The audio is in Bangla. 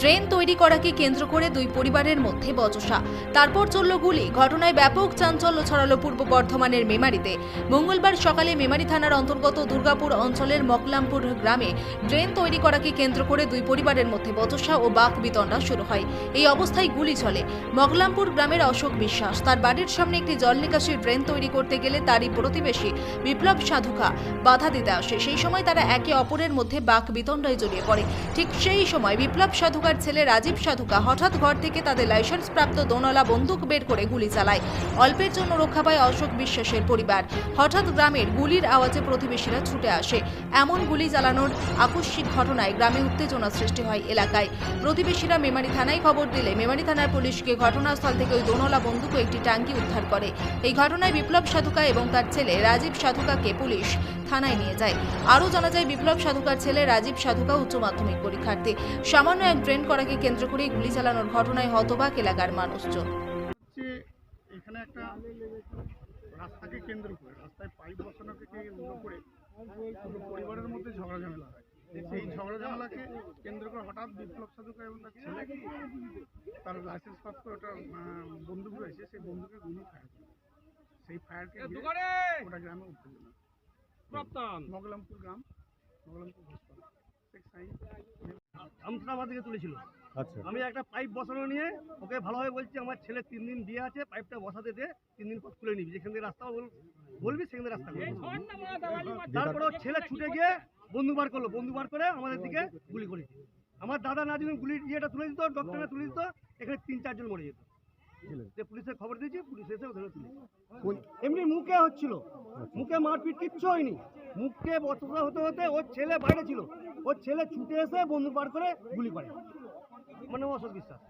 ড্রেন তৈরি করাকে কেন্দ্র করে দুই পরিবারের মধ্যে বচসা। তারপর চলল গুলি। ঘটনায় ব্যাপক চাঞ্চল্য ছড়ালো পূর্ব বর্ধমানের মেমারিতে। মঙ্গলবার সকালে মেমারি থানার অন্তর্গত দুর্গাপুর অঞ্চলের মকলামপুর গ্রামে ড্রেন তৈরি করাকে কেন্দ্র করে দুই পরিবারের মধ্যে বচসা ও বাক বিতণ্ডা শুরু হয়। এই অবস্থায় গুলি চলে। মকলামপুর গ্রামের অশোক বিশ্বাস তার বাড়ির সামনে একটি জল নিকাশি ড্রেন তৈরি করতে গেলে তারই প্রতিবেশী বিপ্লব সাধুকা বাধা দিতে আসে। সেই সময় তারা একে অপরের মধ্যে বাক বিতণ্ডায় জড়িয়ে পড়ে। ঠিক সেই সময় বিপ্লব সাধুকার ছেলে রাজীব সাধুকা হঠাৎ ঘর থেকে তাদের লাইসেন্স প্রাপ্ত দোনলা বন্দুক বের করে গুলি চালায়। অল্পের জন্য রক্ষা পায় অশোক বিশ্বাসের পরিবার। হঠাৎ গ্রামের গুলির আওয়াজে প্রতিবেশীরা ছুটে আসে। এমন গুলি চালানোর আকস্মিক ঘটনায় গ্রামে উত্তেজনা সৃষ্টি হয় এলাকায়। প্রতিবেশীরা মেমারি থানায় খবর দিলে মেমারি থানার পুলিশকে ঘটনাস্থল থেকে ওই দোনলা বন্দুক একটি ট্যাঙ্কি উদ্ধার করে। এই ঘটনায় বিপ্লব সাধুকা এবং তার ছেলে রাজীব সাধুকাকে পুলিশ থানায় নিয়ে যায়। আরও জানা যায়, বিপ্লব সাধুকার ছেলে রাজীব সাধুকা উচ্চ মাধ্যমিক পরীক্ষার্থী। সামান্য এক ড্রেন করাকে কেন্দ্র করে গুলি চালানোর ঘটনায় হতবাক এলাকার মানুষজন। এখানে একটা রাস্তাকে কেন্দ্র করে রাস্তায় পাইপ বসানোকে কেন্দ্র করে পরিবারের মধ্যে ঝগড়া ঝামেলা হয়। সেই ঝগড়া ঝামেলাকে কেন্দ্র করে হঠাৎ বিপ্লব সাধুকা এবং তার ছেলে তার লাইসেন্স প্রাপ্ত একটা বন্দুক রয়েছে সেই বন্দুকে গুলি ফায়ার সেই ফায়ারকে ওটা গ্রামে মগলামপুর গ্রাম মগলামপুর আমার দিকে তুলেছিল। আচ্ছা। আমি একটা পাইপ বসানো নিয়ে ওকে ভালোভাবে বলছি আমার ছেলে তিন দিন দিয়ে আছে পাইপটা বসাতে দে তিন দিন পর তুলে নিবি। যেখান থেকে রাস্তা বল- বলবি সেখান থেকে রাস্তা তারপরে ছেলে ছুটে গিয়ে বন্ধু বার করল। বন্ধু বার করে আমাদের দিকে গুলি করেছে। আমার দাদা না যদি গুলি ইয়েটা তুলে দিত ডক্টরটা তুলে দিত এখানে তিন চারজন মরে যেত। যে পুলিশের খবর দিয়েছি পুলিশ এসে ধরে তুলে এমনি মুখে হচ্ছিল। মুখে মারপিট কিচ্ছু হয়নি। মুখে বচসা হতে হতে ওর ছেলে বাইরে ছিল। ওর ছেলে ছুটে এসে বন্ধু পার করে গুলি করে। মানে অসৎ বিশ্বাস।